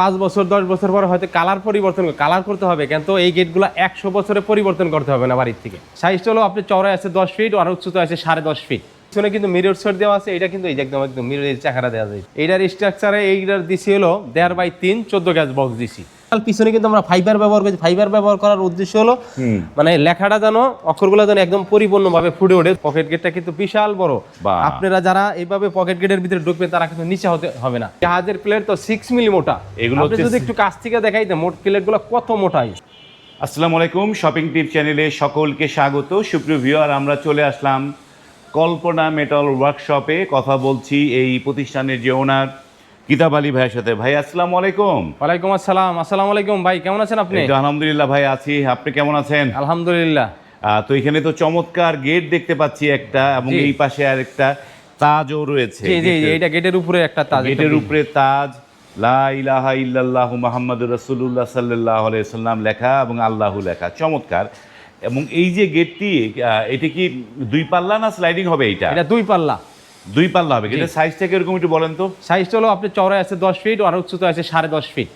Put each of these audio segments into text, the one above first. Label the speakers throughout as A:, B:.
A: পাঁচ বছর, দশ বছর পর হয়তো কালার পরিবর্তন কালার করতে হবে, কিন্তু এই গেটগুলো একশো বছরে পরিবর্তন করতে হবে না বাড়ির থেকে। সাইজটা হলো আপনি চড়ায় আছে দশ ফিট আর উচ্চতা আছে সাড়ে দশ ফিট পিছনে কিন্তু মিরর শট দেওয়া আছে, এটা কিন্তু এই যে একদম একদম মিরর চাকারা দেওয়া যায় এইটার স্ট্রাকচারে এইটার দিছি হলো দেড় বাই তিন, চোদ্দ গ্যাস বক্স দিছি পিছনে কিন্তু আমরা ফাইবার ব্যবহার করছি। ফাইবার ব্যবহার করার উদ্দেশ্য হলো মানে লেখাটা যেন অক্ষরগুলো যেন একদম পরিপূর্ণভাবে ফুটে ওঠে। পকেট গেটটা কিন্তু বিশাল বড়।
B: বাহ।
A: আপনারা যারা এইভাবে পকেট গেটের ভিতরে ঢুকবেন তারা কিন্তু নিচে হতে হবে না। জাহাজের প্লেট তো সিক্স মিলি মোটা।
B: এগুলো
A: যদি একটু কাছ থেকে দেখাই মোট প্লেটগুলো কত মোটাই
B: আসসালামু আলাইকুম শপিং টিপ চ্যানেলে সকলকে স্বাগত। সুপ্রিয় ভিউয়ার আমরা চলে আসলাম কল্পনা মেটাল ওয়ার্কশপে কথা বলছি এই প্রতিষ্ঠানের যে ওনার কিতাব আলী ভাইয়ের সাথে। ভাই আসসালামু আলাইকুম।
A: ওয়ালাইকুম আসসালাম। আসসালামু আলাইকুম। ভাই কেমন আছেন আপনি?
B: আলহামদুলিল্লাহ ভাই আছি। আপনি কেমন আছেন?
A: আলহামদুলিল্লাহ।
B: তো এখানে তো চমৎকার গেট দেখতে পাচ্ছি একটা এবং। এই পাশে আর একটা তাজও রয়েছে।
A: জি জি এইটা গেটের উপরে একটা তাজ
B: গেটের উপরে তাজ। লা ইলাহা ইল্লাল্লাহু মুহাম্মাদুর রাসূলুল্লাহ সাল্লাল্লাহু আলাইহি সাল্লাম লেখা এবং আল্লাহু লেখা। চমৎকার। এবং এই যে গেটটি এটা কি দুই পাল্লা না স্লাইডিং হবে এটা
A: এটা দুই পাল্লা।
B: দুই পাল্লা হবে এটা সাইজটা কীরকম একটু বলেন তো?
A: সাইজটা হলো আপনি চওড়ায় আছে দশ ফিট আর উচ্চতা আছে সাড়ে দশ ফিট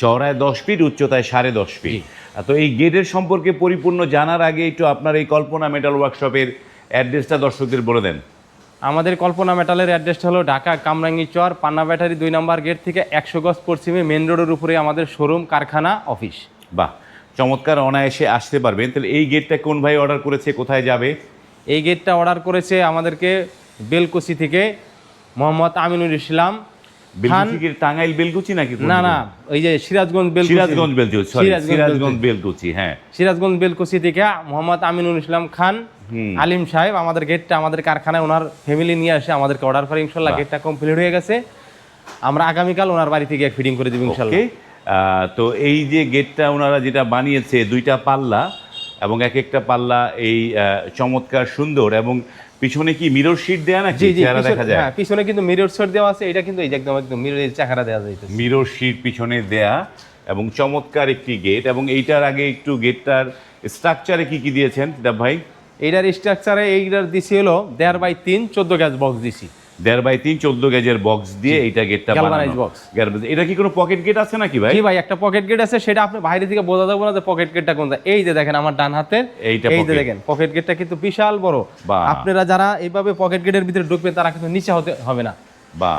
B: চওড়ায় দশ ফিট উচ্চতায় সাড়ে দশ ফিট তো এই গেটের সম্পর্কে পরিপূর্ণ জানার আগে একটু আপনার এই কল্পনা মেটাল ওয়ার্কশপের অ্যাড্রেসটা দর্শকদের বলে দেন।
A: আমাদের কল্পনা মেটালের অ্যাড্রেসটা হলো ঢাকা কামরাঙ্গি চর পান্না ব্যাটারি দুই নম্বর গেট থেকে একশো গজ পশ্চিমে মেন রোডের উপরে আমাদের শোরুম কারখানা অফিস
B: বাহ চমৎকার অনায়াসে আসতে পারবেন। তাহলে এই গেটটা কোন ভাই অর্ডার করেছে কোথায় যাবে?
A: এই গেটটা অর্ডার করেছে আমাদেরকে বেলকুচি থেকে মোহাম্মদ আমিনুল ইসলাম
B: টাঙ্গাইল বেলকুচি নাকি
A: না না ওই যে সিরাজগঞ্জ বেলকুচি।
B: সিরাজগঞ্জ বেলকুচি
A: সিরাজগঞ্জ বেলকুচি।
B: হ্যাঁ।
A: সিরাজগঞ্জ বেলকুচি থেকে মোহাম্মদ আমিনুল ইসলাম খান আলিম সাহেব আমাদের গেটটা আমাদের কারখানায় ওনার ফ্যামিলি নিয়ে আসে আমাদেরকে অর্ডার করে ইনশাল্লাহ গেটটা কমপ্লিট হয়ে গেছে। আমরা আগামীকাল ওনার বাড়ি থেকে ফিটিং করে দিব ইনশাল্লাহ।
B: তো এই যে গেটটা ওনারা যেটা বানিয়েছে দুইটা পাল্লা এবং এক একটা পাল্লা এই চমৎকার সুন্দর এবং পিছনে কি মিরর শিট দেয়া নাকি? চেহারা দেখা যায়?
A: হ্যাঁ পিছনে কিন্তু মিরর শিট দেওয়া আছে এটা কিন্তু এই যে একদম একদম মিররের চেহারা দেওয়া যাইতেছে।
B: মিরর শিট পিছনে দেয়া এবং চমৎকার একটি গেট এবং এইটার আগে একটু গেটটার স্ট্রাকচারে কি কি দিয়েছেন দেব ভাই?
A: এইটার স্ট্রাকচারে এইটার দিছি হলো দেড় বাই তিন চোদ্দ গ্যাস বক্স দিছি।
B: দেড় বাই তিন চোদ্দ গেজের বক্স দিয়ে এইটা গেটটা। এটা কি কোনো পকেট গেট আছে নাকি ভাই?
A: ভাই একটা পকেট গেট আছে সেটা আপনি বাইরে থেকে বোঝা যাবে না যে পকেট গেটটা কোনটা। এই যে দেখেন আমার ডান হাতে
B: এইটা
A: এই যে দেখেন পকেট গেটটা কিন্তু বিশাল বড়। আপনারা যারা এইভাবে পকেট গেটের ভিতরে ঢুকবেন তারা কিন্তু নিচে হতে হবে না।
B: বা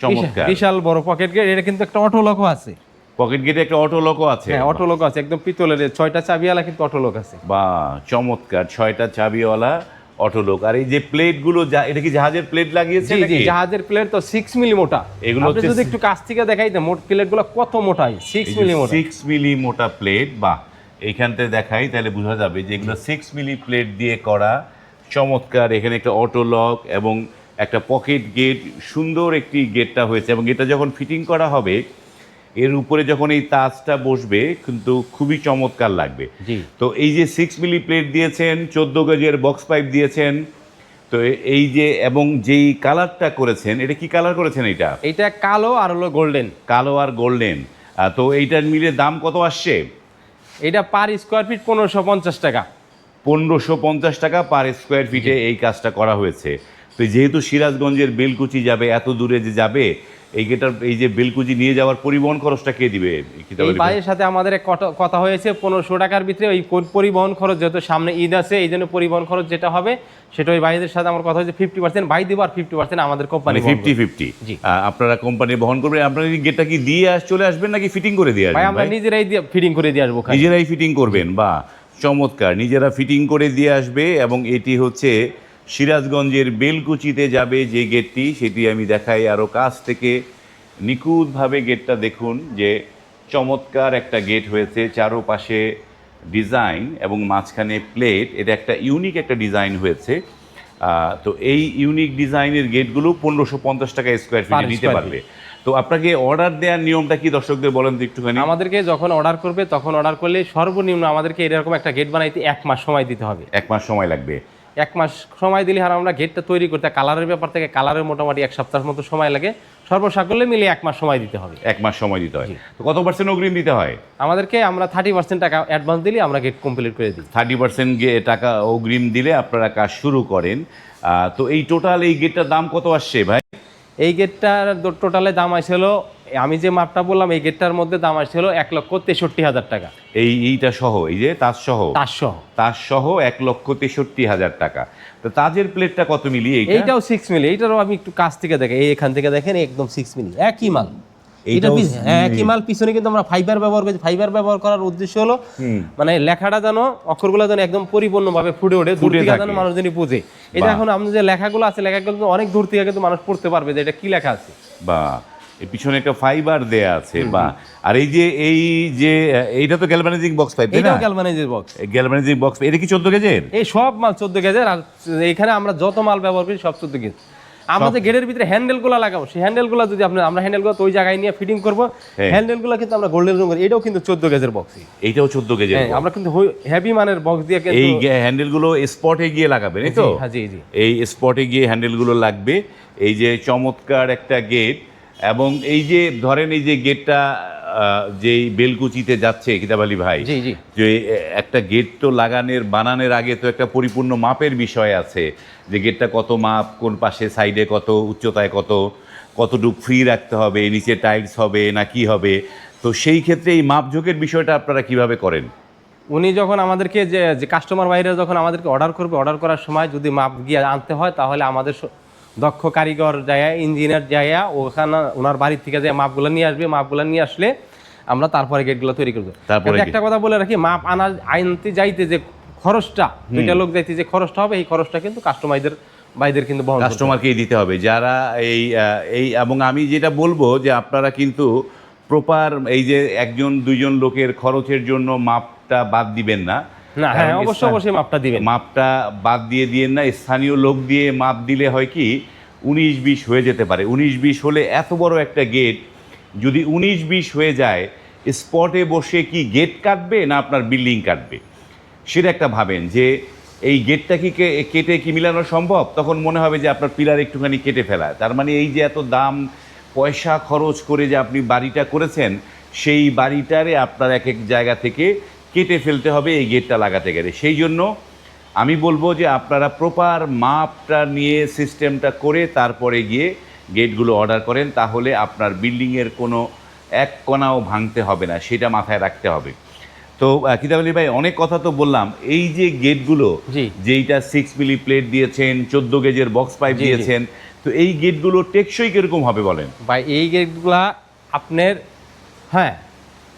B: চমৎকার।
A: বিশাল বড় পকেট গেট এটা কিন্তু একটা অটো লকও আছে।
B: পকেট গেটে একটা অটো লোকও আছে।
A: হ্যাঁ অটো লক আছে একদম পিতলের ছয়টা চাবিওয়ালা কিন্তু অটো লক আছে।
B: বা চমৎকার ছয়টা চাবিওয়ালা। অটো লোক আর এই যে প্লেটগুলো যা এটা কি জাহাজের প্লেট লাগিয়েছে
A: জি জাহাজের প্লেট তো সিক্স মিলি মোটা।
B: এগুলো
A: আপনি যদি একটু কাছ থেকে দেখাই দেন মোট প্লেটগুলো কত মোটাই সিক্স মিলি মোটা?
B: সিক্স মিলি মোটা প্লেট বা এইখানতে দেখাই তাহলে বোঝা যাবে যে এগুলো সিক্স মিলি প্লেট দিয়ে করা। চমৎকার এখানে একটা অটো লক এবং একটা পকেট গেট সুন্দর একটি গেটটা হয়েছে এবং এটা যখন ফিটিং করা হবে এর উপরে যখন এই তাজটা বসবে কিন্তু খুবই চমৎকার লাগবে।
A: জি।
B: তো এই যে সিক্স মিলি প্লেট দিয়েছেন চোদ্দ গজের বক্স পাইপ দিয়েছেন তো এই যে এবং যেই কালারটা করেছেন এটা কি কালার করেছেন এটা
A: এটা কালো আর হলো গোল্ডেন
B: কালো আর গোল্ডেন তো এইটার মিলে দাম কত আসছে?
A: এটা পার স্কোয়ার ফিট পনেরোশো পঞ্চাশ টাকা।
B: পনেরোশো পঞ্চাশ টাকা পার স্কোয়ার ফিটে এই কাজটা করা হয়েছে। তো যেহেতু সিরাজগঞ্জের বেলকুচি যাবে এত দূরে যে যাবে এই গেটার এই যে বেলকুচি নিয়ে যাওয়ার পরিবহন খরচটা কে দিবে?
A: এই? ভাইয়ের সাথে আমাদের কথা হয়েছে পনেরোশো টাকার ভিতরে ওই পরি- পরিবহন খরচ যেহেতু সামনে ঈদ আছে এই জন্য পরিবহন খরচ যেটা হবে সেটা ওই ভাইদের সাথে আমার কথা হয়েছে ফিফটি পার্সেন্ট ভাই দিব আর ফিফটি পার্সেন্ট আমাদের কোম্পানি
B: ফিফটি ফিফটি আপনারা কোম্পানি বহন করবেন আপনারা কি গেটটা কি দিয়ে আস চলে আসবেন নাকি ফিটিং করে দিয়ে আসবেন
A: আমরা নিজেরাই দিয়ে ফিটিং করে দিয়ে আসব
B: নিজেরাই ফিটিং করবেন বা চমৎকার। নিজেরা ফিটিং করে দিয়ে আসবে এবং এটি হচ্ছে সিরাজগঞ্জের বেলকুচিতে যাবে যে গেটটি সেটি আমি দেখাই। আরও কাছ থেকে নিখুঁতভাবে গেটটা দেখুন যে চমৎকার একটা গেট হয়েছে চারোপাশে ডিজাইন এবং মাঝখানে প্লেট। এটা একটা ইউনিক একটা ডিজাইন হয়েছে। তো এই ইউনিক ডিজাইনের গেটগুলো পনেরোশো পঞ্চাশ টাকা স্কোয়ার ফিট নিতে পারবে। তো আপনাকে অর্ডার দেওয়ার নিয়মটা কি দর্শকদের বলেন তো একটুখানি?
A: আমাদেরকে যখন অর্ডার করবে তখন অর্ডার করলে সর্বনিম্ন আমাদেরকে এরকম একটা গেট বানাইতে এক মাস সময় দিতে হবে।
B: এক মাস সময় লাগবে।
A: এক মাস সময় দিলে আর আমরা গেটটা তৈরি করতে কালারের ব্যাপার থেকে কালারের মোটামুটি এক সপ্তাহের মতো সময় লাগে। সর্বসাকল্যে মিলে এক মাস সময় দিতে হবে।
B: এক মাস সময় দিতে হয়। তো কত পার্সেন্ট অগ্রিম দিতে হয়?
A: আমাদেরকে আমরা থার্টি পার্সেন্ট টাকা অ্যাডভান্স দিলে আমরা গেট কমপ্লিট করে দিই।
B: থার্টি পার্সেন্ট টাকা অগ্রিম দিলে আপনারা কাজ শুরু করেন। তো এই টোটাল এই গেটটার দাম কত আসছে ভাই?
A: এই গেটটার টোটালে দাম আসছিল আমি যে মাপটা বললাম এই গেটটার মধ্যে দাম আসছিল এক লক্ষ তেষট্টি হাজার টাকা।
B: এই এইটা সহ এই যে তাজ সহ?
A: তার সহ।
B: তাজ সহ এক লক্ষ তেষট্টি হাজার টাকা। তো তাজের প্লেটটা কত মিলি
A: এইটাও সিক্স মিলি এইটারও আমি একটু কাছ থেকে দেখেন এই এখান থেকে দেখেন একদম সিক্স মিলি একই মাল। এটা হ্যাঁ, একই মাল পিছনে কিন্তু আমরা ফাইবার ব্যবহার করছি। ফাইবার ব্যবহার করার উদ্দেশ্য হলো মানে লেখাটা যেন অক্ষরগুলো যেন একদম পরিপূর্ণভাবে ফুটে ওঠে দূর থেকে যেন মানুষ যেন বুঝে। এটা এখন যে লেখাগুলো আছে লেখাগুলো অনেক দূর থেকে কিন্তু মানুষ পড়তে পারবে যে এটা কি লেখা আছে।
B: বা পিছনে একটা ফাইবার দেয়া আছে বা আর এই যে এই যে এইটা তো গ্যালভানাইজিং বক্স পাইপ
A: এইটাও গ্যালভানাইজের বক্স
B: গ্যালভানাইজিং বক্স এটা কি চোদ্দ কেজের
A: এই সব মাল চোদ্দ কেজি আর এখানে আমরা যত মাল ব্যবহার করি সব চোদ্দ কেজি আমরা যে গেটের ভিতরে হ্যান্ডেলগুলো লাগাবো সেই হ্যান্ডেলগুলো যদি আপনি আমরা হ্যান্ডেলগুলো তো ওই জায়গায় নিয়ে ফিটিং করব
B: হ্যাঁ।
A: হ্যান্ডেলগুলো কিন্তু আমরা গোল্ডেন রুম করি এটাও কিন্তু চোদ্দ কেজির বক্স
B: এইটাও চোদ্দ কেজের
A: হ্যাঁ আমরা কিন্তু হেভি মানের বক্স দিয়ে
B: এই হ্যান্ডেলগুলো স্পটে গিয়ে লাগাবেন এই তো?
A: হ্যাঁ, জি, জি।
B: এই স্পটে গিয়ে হ্যান্ডেলগুলো লাগবে। এই যে চমৎকার একটা গেট এবং এই যে ধরেন এই যে গেটটা যেই বেলকুচিতে যাচ্ছে কিতাব আলী ভাই। যে একটা গেট তো লাগানোর বানানোর আগে তো একটা পরিপূর্ণ মাপের বিষয় আছে যে গেটটা কত মাপ কোন পাশে সাইডে কত উচ্চতায় কত কতটুক ফ্রি রাখতে হবে নিচে টাইলস হবে না কি হবে তো সেই ক্ষেত্রে এই মাপঝোঁকের বিষয়টা আপনারা কীভাবে করেন
A: উনি যখন আমাদেরকে যে কাস্টমার বাইরে যখন আমাদেরকে অর্ডার করবে অর্ডার করার সময় যদি মাপ গিয়ে আনতে হয় তাহলে আমাদের দক্ষ কারিগর যায় ইঞ্জিনিয়ার যায় ওখানে ওনার বাড়ির থেকে যে মাপগুলো নিয়ে আসবে মাপগুলো নিয়ে আসলে আমরা তারপরে গেটগুলো তৈরি করব।
B: তারপরে
A: একটা কথা বলে রাখি মাপ আনা আনতে যাইতে যে খরচটা দুইটা লোক যাইতে যে খরচটা হবে এই খরচটা কিন্তু কাস্টমারদের বাইদের কিন্তু
B: কাস্টমারকেই দিতে হবে। যারা এই এই এবং আমি যেটা বলব যে আপনারা কিন্তু প্রপার এই যে একজন দুইজন লোকের খরচের জন্য মাপটা বাদ দিবেন না।
A: না হ্যাঁ
B: কারণ
A: অবশ্যই অবশ্যই মাপটা দিবেন।
B: মাপটা বাদ দিয়ে দিয়েন না স্থানীয় লোক দিয়ে মাপ দিলে হয় কি উনিশ বিশ হয়ে যেতে পারে। উনিশ বিশ হলে এত বড় একটা গেট যদি উনিশ বিশ হয়ে যায় স্পটে বসে কি গেট কাটবে না আপনার বিল্ডিং কাটবে? সেটা একটা ভাবেন যে এই গেটটা কি কে- কেটে কি মিলানো সম্ভব? তখন মনে হবে যে আপনার পিলার একটুখানি কেটে ফেলা। তার মানে এই যে এত দাম পয়সা খরচ করে যে আপনি বাড়িটা করেছেন সেই বাড়িটারে আপনার এক এক জায়গা থেকে কেটে ফেলতে হবে এই গেটটা লাগাতে গেলে সেই জন্য আমি বলব যে আপনারা প্রপার মাপটা নিয়ে সিস্টেমটা করে তারপরে গিয়ে গেটগুলো অর্ডার করেন তাহলে আপনার বিল্ডিংয়ের কোনো এক কণাও ভাঙতে হবে না সেটা মাথায় রাখতে হবে তো আহ, কিতাব আলী ভাই অনেক কথা তো বললাম এই যে গেটগুলো। যেইটা সিক্স মিলি প্লেট দিয়েছেন চোদ্দ গেজের বক্স পাইপ। দিয়েছেন তো এই গেটগুলো টেকসই কীরকম হবে বলেন
A: ভাই এই গেটগুলা আপনার হ্যাঁ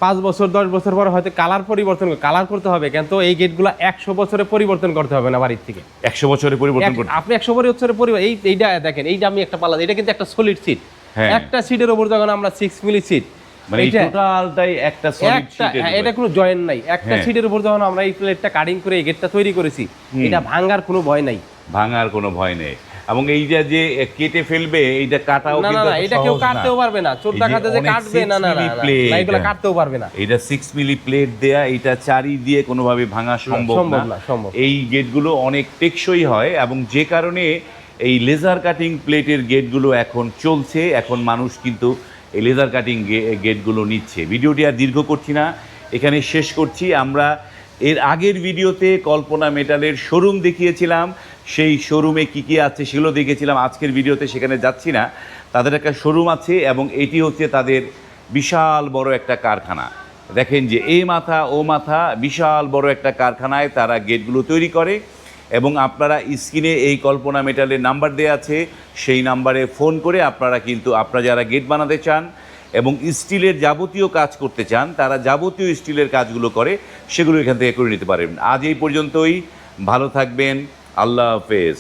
A: পাঁচ বছর দশ বছর পরে হয়তো কালার পরিবর্তন কালার করতে হবে কিন্তু এই গেটগুলা একশো বছরে পরিবর্তন করতে হবে না বাড়ির থেকে।
B: একশো বছরে পরিবর্তন করতে
A: আপনি একশো বছরের পরিবার এই এইটা দেখেন এইটা আমি একটা পাল্লা এটা কিন্তু একটা সলিড সিট
B: হ্যাঁ।
A: একটা সিটের উপর যখন আমরা সিক্স মিলি সিট
B: মানে টোটালটাই একটা সলিড
A: একটা এটা কোনো জয়েন্ট নাই। একটা। সিটের উপর যখন আমরা এই প্লেটটা কাটিং করে এই গেটটা তৈরি করেছি এটা ভাঙার কোনো ভয় নাই।
B: ভাঙার কোনো ভয় নেই। এবং এই যে যে কেটে ফেলবে এইটা কাটাও
A: না না না এটা কেউ কাটতেও পারবে না। চোর
B: এই যে
A: কাটবে না না না এগুলো। কাটতেও পারবে না।
B: এটা সিক্স মিলি প্লেট দেয়া এটা চারি দিয়ে কোনোভাবে ভাঙা
A: সম্ভব
B: না।
A: না, সম্ভব।
B: এই গেটগুলো অনেক টেকসই হয় এবং যে কারণে এই লেজার কাটিং প্লেটের গেটগুলো এখন চলছে এখন মানুষ কিন্তু এই লেজার কাটিং গেটগুলো নিচ্ছে। ভিডিওটি আর দীর্ঘ করছি না এখানে শেষ করছি। আমরা এর আগের ভিডিওতে কল্পনা মেটালের শোরুম দেখিয়েছিলাম। সেই শোরুমে কি কি আছে সেগুলো দেখেছিলাম। আজকের ভিডিওতে সেখানে যাচ্ছি না। তাদের একটা শোরুম আছে এবং এটি হচ্ছে তাদের বিশাল বড় একটা কারখানা। দেখেন যে এই মাথা, ও মাথা বিশাল বড় একটা কারখানায় তারা গেটগুলো তৈরি করে এবং আপনারা স্ক্রিনে এই কল্পনা মেটালের নাম্বার দেওয়া আছে। সেই নাম্বারে ফোন করে আপনারা কিন্তু, আপনারা যারা গেট বানাতে চান এবং স্টিলের যাবতীয় কাজ করতে চান, তারা যাবতীয় স্টিলের কাজগুলো করে, সেগুলো এখান থেকে করে নিতে পারেন। আজ এই পর্যন্তই। ভালো থাকবেন। আল্লাহ হাফেজ।